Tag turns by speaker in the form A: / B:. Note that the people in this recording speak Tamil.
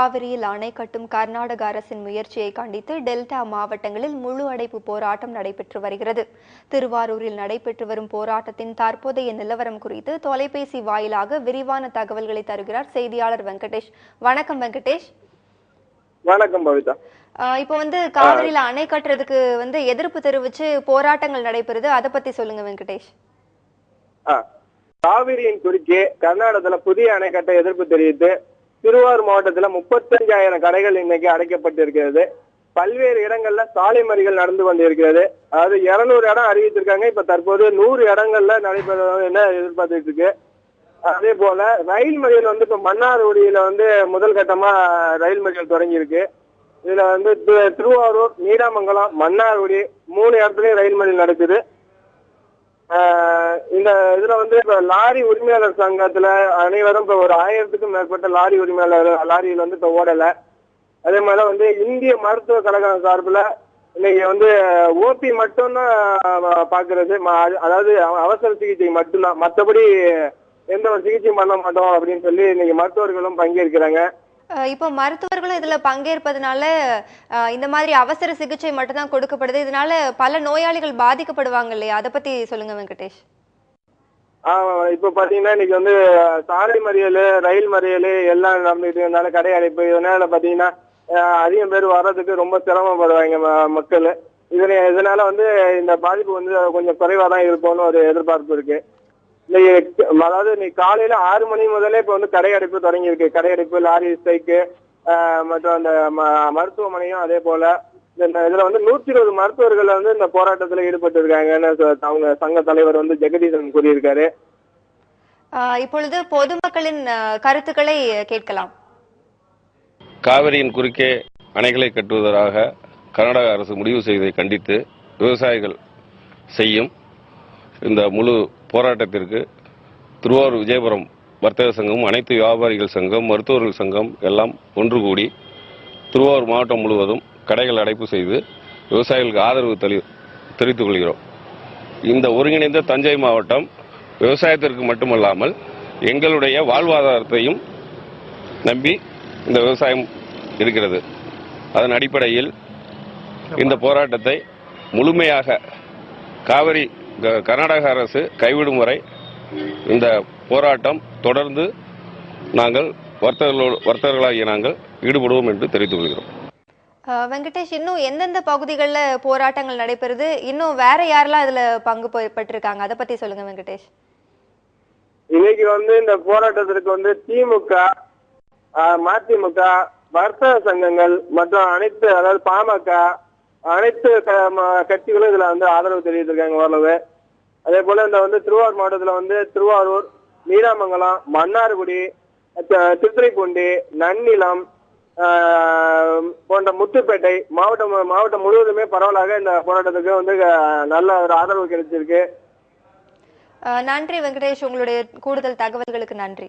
A: காவிரியில் அணை கட்டும் கர்நாடக அரசின் முயற்சியை கண்டித்து டெல்டா மாவட்டங்களில் முழு அடைப்பு போராட்டம் நடைபெற்று வருகிறது. திருவாரூரில் நடைபெற்று வரும் போராட்டத்தின் தற்போதைய நிலவரம் குறித்து தொலைபேசி வாயிலாக விரிவான தகவல்களை தருகிறார் செய்தியாளர் வெங்கடேஷ். வணக்கம் வெங்கடேஷ்.
B: வணக்கம் பவிதா.
A: இப்போ வந்து காவிரியில அணை கட்டுறதுக்கு வந்து எதிர்ப்பு தெரிவிச்சு போராட்டங்கள் நடைபெறுது. அதை பத்தி சொல்லுங்க வெங்கடேஷ்.
B: காவிரியின் குறுக்கே கர்நாடகத்துல புதிய அணை கட்ட எதிர்ப்பு தெரிவித்து திருவாரூர் மாவட்டத்துல முப்பத்தஞ்சாயிரம் கடைகள் இன்னைக்கு அடைக்கப்பட்டிருக்கிறது. பல்வேறு இடங்கள்ல சாலை மறிகள் நடந்து கொண்டிருக்கிறது. அதாவது இருநூறு இடம் அறிவித்திருக்காங்க. இப்ப தற்போது நூறு இடங்கள்ல நடைபெற என்ன எதிர்பார்த்துட்டு இருக்கு அதே போல ரயில் மறியல் வந்து இப்ப மன்னார்குடியில வந்து முதல் கட்டமா ரயில் மறியல் தொடங்கி இருக்கு இதுல வந்து திருவாரூர் நீடாமங்கலம் மன்னார்குடி மூணு இடத்துலயும் ரயில் மறியல் நடக்குது. இந்த இதுல வந்து இப்ப லாரி உரிமையாளர் சங்கத்துல அனைவரும் இப்ப ஒரு ஆயிரத்துக்கும் மேற்பட்ட லாரி உரிமையாளர் லாரியில் வந்து இப்ப ஓடல. அதே மாதிரி வந்து இந்திய மருத்துவ கழகம் சார்பில் இன்னைக்கு வந்து ஓபி மட்டும்தான் பாக்குறது. அதாவது அவசர சிகிச்சை மட்டும்தான். மற்றபடி எந்த ஒரு சிகிச்சையும் பண்ண மாட்டோம் அப்படின்னு சொல்லி இன்னைக்கு மருத்துவர்களும் பங்கேற்கிறாங்க.
A: இப்போ மருத்துவர் இதில் பங்கேற்பதனால இந்த மாதிரி அவசர சிகிச்சை மட்டும்தான் கொடுக்கப்படுது. இதனால பல நோயாளிகள் பாதிக்கப்படுவாங்க இல்லையா? அதை பத்தி சொல்லுங்க வெங்கடேஷ்.
B: ஆமா இப்ப பாத்தீங்கன்னா இன்னைக்கு வந்து சாலை மறியல் ரயில் மறியல் எல்லாம் நடந்துட்டு இருந்தாலும் கடை அடைப்பு இதனால பாத்தீங்கன்னா அதிகம் பேர் வர்றதுக்கு ரொம்ப சிரமப்படுவாங்க மக்கள். இதனை இதனால வந்து இந்த பாதிப்பு வந்து கொஞ்சம் குறைவா தான் இருக்கும்னு ஒரு எதிர்பார்ப்பு இருக்கு. இன்னைக்கு அதாவது இன்னைக்கு காலையில ஆறு மணி முதல்ல இப்ப வந்து கடை அடைப்பு தொடங்கி இருக்கு கடை அடைப்பு லாரி ஸ்ட்ரைக்கு மற்றும் அந்த மருத்துவமனையும் அதே போல. இந்த இதுல வந்து நூத்தி இருபது மருத்துவர்கள் வந்து இந்த போராட்டத்துல ஈடுபட்டு இருக்காங்கன்னு அவங்க சங்க தலைவர் வந்து ஜெகதீசன் கூறியிருக்காரு.
A: இப்பொழுது பொதுமக்களின் கருத்துக்களை கேட்கலாம்.
C: காவிரியின் குறுக்கே அணைகளை கட்டுவதாக கர்நாடக அரசு முடிவு செய்ததை கண்டித்து விவசாயிகள் செய்யும் இந்த முழு போராட்டத்திற்கு திருவாரூர் விஜயபுரம் வர்த்தக சங்கம் அனைத்து வியாபாரிகள் சங்கம் மருத்துவர்கள் சங்கம் எல்லாம் ஒன்று கூடி திருவாரூர் மாவட்டம் முழுவதும் கடைகள் அடைப்பு செய்து விவசாயிகளுக்கு ஆதரவு தெளி- தெரிவித்துக் கொள்கிறோம். இந்த ஒருங்கிணைந்த தஞ்சை மாவட்டம் விவசாயத்திற்கு மட்டுமல்லாமல் எங்களுடைய வாழ்வாதாரத்தையும் நம்பி இந்த விவசாயம் இருக்கிறது. அதன் அடிப்படையில் இந்த போராட்டத்தை முழுமையாக காவிரி க- கர்நாடக அரசு கைவிடும் வரை இந்த போராட்டம் தொடர்ந்து நாங்கள் வர்த்தகர்களோடு வர்த்தகர்களாகிய நாங்கள் ஈடுபடுவோம் என்று தெரிவித்துக் கொள்கிறோம்.
A: வெங்கடேஷ் இன்னும் எந்தெந்த பகுதிகளில் போராட்டங்கள் நடைபெறுது? இன்னும் வேற யாரெல்லாம் இதுல பங்கு பெற்றிருக்காங்க? அதை பத்தி சொல்லுங்க வெங்கடேஷ்.
B: இன்னைக்கு வந்து இந்த போராட்டத்திற்கு வந்து திமுக மதிமுக வர்த்தக சங்கங்கள் மற்றும் அனைத்து அதாவது பாமக அனைத்து கட்சிகளும் இதுல வந்து ஆதரவு தெரிவித்திருக்காங்க ஓரளவு. அதே போல இந்த வந்து திருவாரூர் மாவட்டத்துல வந்து திருவாரூர் நீடாமங்கலம் மன்னார்குடி திருத்துறைப்பூண்டி நன்னிலம் ஆஹ், போன்ற முத்துப்பேட்டை மாவட்டம் மாவட்டம் முழுவதுமே பரவலாக இந்த போராட்டத்துக்கு வந்து நல்ல ஒரு ஆதரவு கிடைச்சிருக்கு.
A: நன்றி வெங்கடேஷ். உங்களுடைய கூடுதல் தகவல்களுக்கு நன்றி.